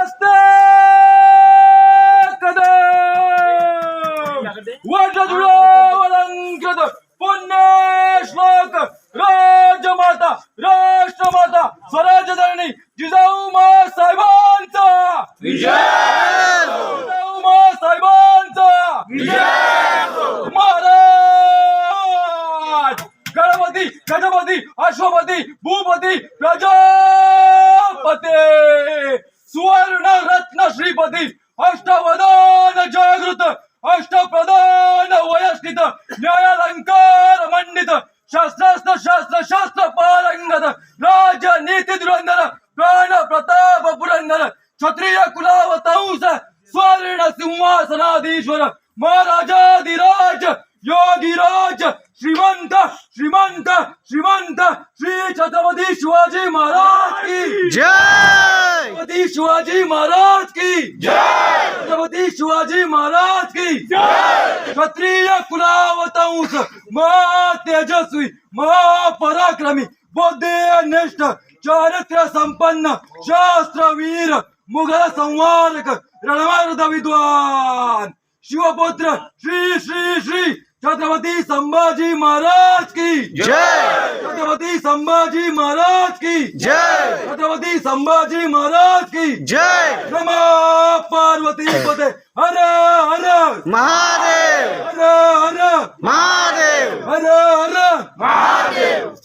नमस्ते! कदम! वज्रधुळो वलंकृत पुण्यश्लोक राजमाता! राष्ट्रमाता! स्वराज्यधरणी! जिजाऊ मा साहेबांचा विजय जिजाऊ मा साहेबांचा विजय महाराज! गणपती गणपती अश्वपती भूपती प्रजापती! सुवर्ण रत्न श्रीपती अष्टवदान जागृत अष्टप्रधान वयस्थित न्यायालंकार मंडित शास्त्रास्त्र शास्त्र शास्त्र पारंगत राजनीती धुरंधर प्राण प्रताप पुरंदर क्षत्रिय कुलावतंस स्वर्ण सिंहासनाधीश्वर महाराजाधिराज योगीराज श्रीमंत श्रीमंत श्रीमंत श्री छत्रपती शिवाजी महाराज की जय! छत्रपती शिवाजी महाराज की। छत्रपती शिवाजी महाराज की। क्षत्रिय कुलावतंस महातेजस्वी महापराक्रमी बौद्धिनिष्ठ चारित्र्य संपन्न शास्त्रवीर मुघल संवारक रणमार्द विद्वान शिवपुत्र श्री श्री श्री छत्रपती संभाजी महाराज की। जय! छत्रपती संभाजी महाराज की. जय. छत्रपती संभाजी महाराज की. जय. रमा पार्वती पते. हर हर. महादेव. हर हर. महादेव. हर हर. महादेव.